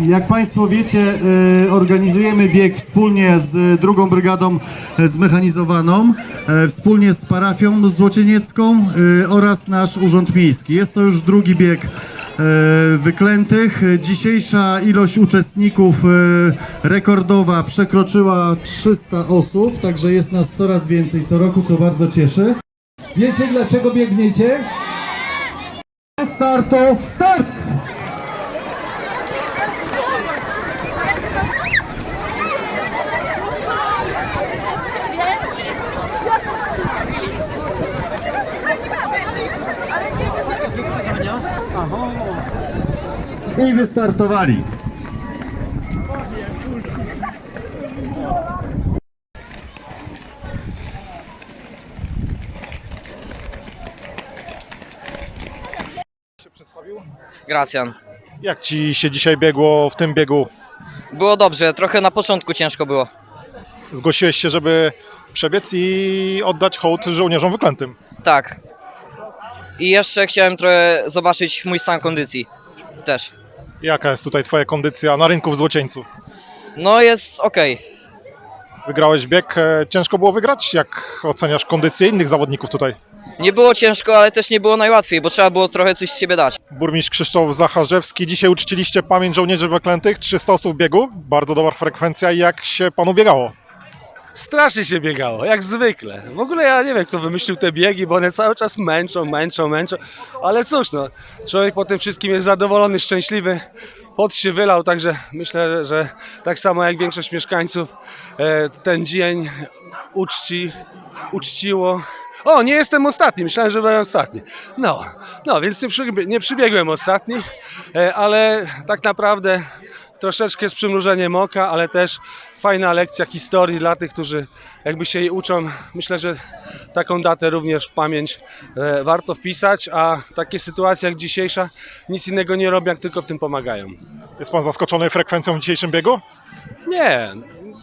Jak Państwo wiecie, y, organizujemy bieg wspólnie z drugą brygadą y, zmechanizowaną, y, wspólnie z parafią złocieniecką y, oraz nasz Urząd Miejski. Jest to już drugi bieg y, wyklętych. Dzisiejsza ilość uczestników y, rekordowa przekroczyła 300 osób, także jest nas coraz więcej co roku, co bardzo cieszy. Wiecie dlaczego biegniecie? Startu, start! I wystartowali. Gracjan. Jak ci się dzisiaj biegło w tym biegu? Było dobrze, trochę na początku ciężko było. Zgłosiłeś się, żeby przebiec i oddać hołd żołnierzom wyklętym. Tak. I jeszcze chciałem trochę zobaczyć mój stan kondycji. Też. Jaka jest tutaj twoja kondycja na rynku w Złocieńcu? No jest ok. Wygrałeś bieg, e, ciężko było wygrać? Jak oceniasz kondycję innych zawodników tutaj? Nie było ciężko, ale też nie było najłatwiej, bo trzeba było trochę coś z siebie dać. Burmistrz Krzysztof Zacharzewski, dzisiaj uczciliście pamięć żołnierzy wyklętych, 300 osób w biegu, bardzo dobra frekwencja. Jak się panu biegało? Strasznie się biegało, jak zwykle. W ogóle ja nie wiem, kto wymyślił te biegi, bo one cały czas męczą, męczą, męczą. Ale cóż, no, człowiek po tym wszystkim jest zadowolony, szczęśliwy. Pot się wylał, także myślę, że tak samo jak większość mieszkańców e, ten dzień uczci, uczciło. O, nie jestem ostatni, myślałem, że byłem ostatni. No, no więc nie, przy, nie przybiegłem ostatni, e, ale tak naprawdę troszeczkę z przymrużeniem oka, ale też fajna lekcja historii dla tych, którzy jakby się jej uczą. Myślę, że taką datę również w pamięć e, warto wpisać, a takie sytuacje jak dzisiejsza nic innego nie robią, jak tylko w tym pomagają. Jest pan zaskoczony frekwencją w dzisiejszym biegu? Nie,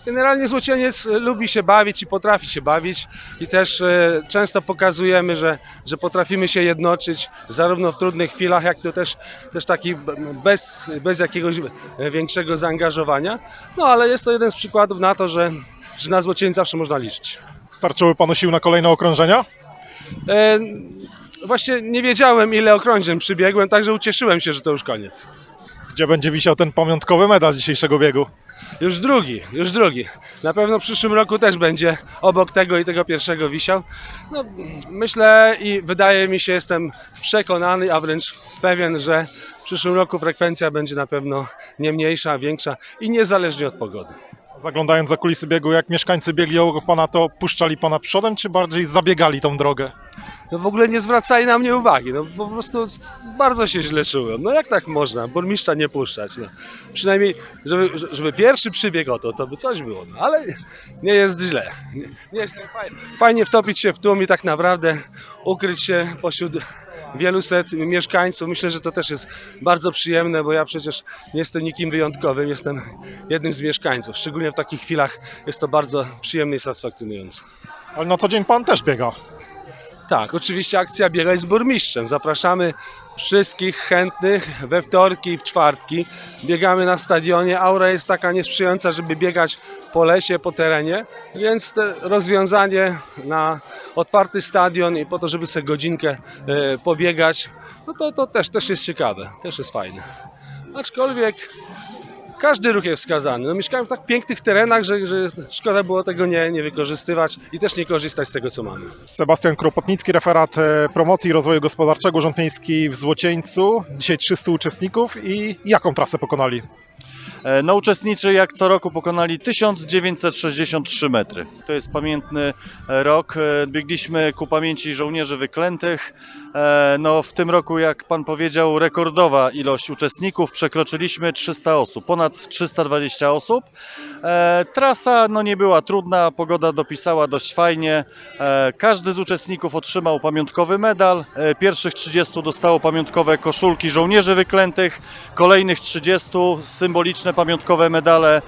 generalnie złocieniec e, lubi się bawić i potrafi się bawić i też e, często pokazujemy, że, że potrafimy się jednoczyć zarówno w trudnych chwilach, jak to też, też taki b- bez, bez jakiegoś e, większego zaangażowania. No ale jest to jeden z przykładów na to, że, że na złocieniec zawsze można liczyć. Starczyły panu sił na kolejne okrążenia? E, właśnie nie wiedziałem ile okrążeń przybiegłem, także ucieszyłem się, że to już koniec. Gdzie będzie wisiał ten pamiątkowy medal dzisiejszego biegu? Już drugi, już drugi. Na pewno w przyszłym roku też będzie obok tego i tego pierwszego wisiał. No, myślę i wydaje mi się, jestem przekonany, a wręcz pewien, że w przyszłym roku frekwencja będzie na pewno nie mniejsza, większa i niezależnie od pogody. Zaglądając za kulisy biegu, jak mieszkańcy biegli obok pana, to puszczali pana przodem, czy bardziej zabiegali tą drogę? No w ogóle nie zwracali na mnie uwagi, no po prostu bardzo się źle czułem. No jak tak można burmistrza nie puszczać? No. Przynajmniej, żeby, żeby pierwszy przybieg o to, to by coś było, no, ale nie jest źle. Nie, nie jest fajnie, fajnie wtopić się w tłum i tak naprawdę ukryć się pośród wielu set mieszkańców. Myślę, że to też jest bardzo przyjemne, bo ja przecież nie jestem nikim wyjątkowym, jestem jednym z mieszkańców. Szczególnie w takich chwilach jest to bardzo przyjemne i satysfakcjonujące. Ale na co dzień pan też biega. Tak, oczywiście akcja Biegaj z burmistrzem. Zapraszamy wszystkich chętnych we wtorki i w czwartki. Biegamy na stadionie. Aura jest taka niesprzyjająca, żeby biegać po lesie, po terenie, więc te rozwiązanie na otwarty stadion i po to, żeby sobie godzinkę e, pobiegać, no to, to też, też jest ciekawe, też jest fajne. Aczkolwiek każdy ruch jest wskazany. No, mieszkałem w tak pięknych terenach, że, że szkoda było tego nie, nie wykorzystywać i też nie korzystać z tego, co mamy. Sebastian Kropotnicki, referat e, promocji i rozwoju gospodarczego Urząd Miejski w Złocieńcu. Dzisiaj 300 uczestników i jaką trasę pokonali? No uczestniczy jak co roku pokonali 1963 metry. To jest pamiętny e, rok. Biegliśmy ku pamięci żołnierzy wyklętych. E, No w tym roku, jak pan powiedział, rekordowa ilość uczestników. Przekroczyliśmy 300 osób, ponad 320 osób. E, Trasa no nie była trudna, pogoda dopisała dość fajnie. E, Każdy z uczestników otrzymał pamiątkowy medal. Pierwszych 30 dostało pamiątkowe koszulki żołnierzy wyklętych. Kolejnych 30 symboliczne pamiątkowe medale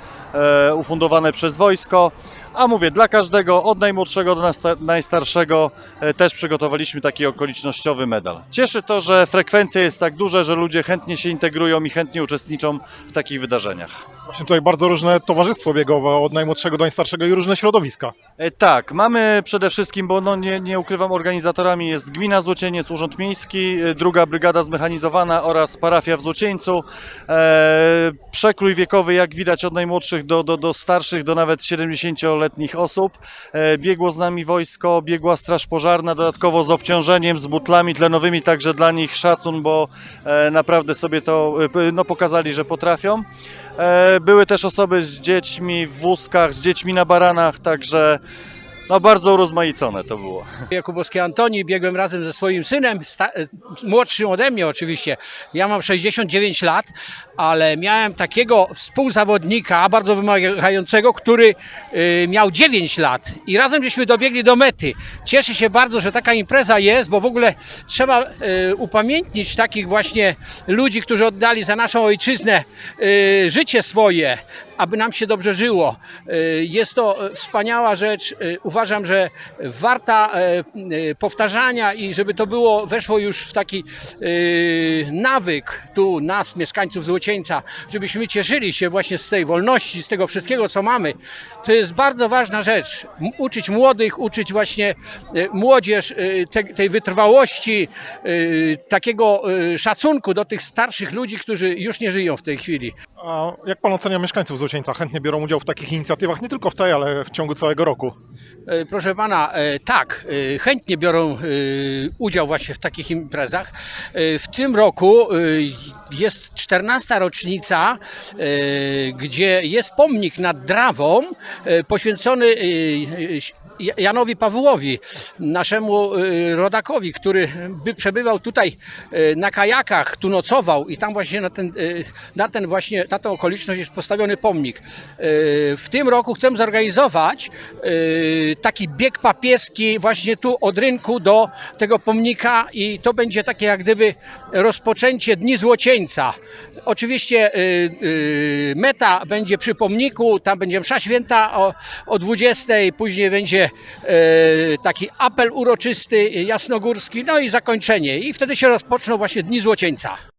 ufundowane przez wojsko. A mówię, dla każdego, od najmłodszego do najstarszego, e, też przygotowaliśmy taki okolicznościowy medal. Cieszy to, że frekwencja jest tak duża, że ludzie chętnie się integrują i chętnie uczestniczą w takich wydarzeniach. Właśnie tutaj bardzo różne towarzystwo biegowe, od najmłodszego do najstarszego i różne środowiska. E, Tak, mamy przede wszystkim, bo no nie, nie ukrywam, organizatorami jest Gmina Złocieniec, Urząd Miejski, e, druga Brygada Zmechanizowana oraz parafia w Złocieńcu. Przekrój wiekowy, jak widać, od najmłodszych do, do, do starszych, do nawet 70-letnich osób. E, biegło z nami wojsko, biegła Straż Pożarna, dodatkowo z obciążeniem, z butlami tlenowymi, także dla nich szacun, bo e, naprawdę sobie to e, no, pokazali, że potrafią. Były też osoby z dziećmi w wózkach, z dziećmi na baranach, także no bardzo urozmaicone to było. Jakubowski Antoni, biegłem razem ze swoim synem, młodszym ode mnie oczywiście. Ja mam 69 lat, ale miałem takiego współzawodnika, bardzo wymagającego, który y, miał 9 lat i razem żeśmy dobiegli do mety. Cieszę się bardzo, że taka impreza jest, bo w ogóle trzeba y, upamiętnić takich właśnie ludzi, którzy oddali za naszą ojczyznę y, życie swoje, aby nam się dobrze żyło. Y, Jest to e, wspaniała rzecz. Y, Uważam, że warta e, y, powtarzania i żeby to było, weszło już w taki y, nawyk tu nas, mieszkańców Złocieńca, żebyśmy cieszyli się właśnie z tej wolności, z tego wszystkiego, co mamy. To jest bardzo ważna rzecz. Uczyć młodych, uczyć właśnie y, młodzież y, te, tej wytrwałości, y, takiego y, szacunku do tych starszych ludzi, którzy już nie żyją w tej chwili. A jak pan ocenia mieszkańców Złocieńca? Chętnie biorą udział w takich inicjatywach, nie tylko w tej, ale w ciągu całego roku. E, Proszę pana, e, tak, e, chętnie biorą udział właśnie w takich imprezach. W tym roku jest 14. rocznica, gdzie jest pomnik nad Drawą poświęcony Janowi Pawłowi, naszemu e, rodakowi, który by przebywał tutaj e, na kajakach, tu nocował i tam właśnie na ten, e, na ten właśnie, na tę okoliczność jest postawiony pomnik. W tym roku chcę zorganizować taki bieg papieski właśnie tu od rynku do tego pomnika i to będzie takie jak gdyby rozpoczęcie Dni Złocieńca. Oczywiście y, y, meta będzie przy pomniku, tam będzie msza święta o, o 20, później będzie y, taki apel uroczysty, jasnogórski, no i zakończenie. I wtedy się rozpoczną właśnie Dni Złocieńca.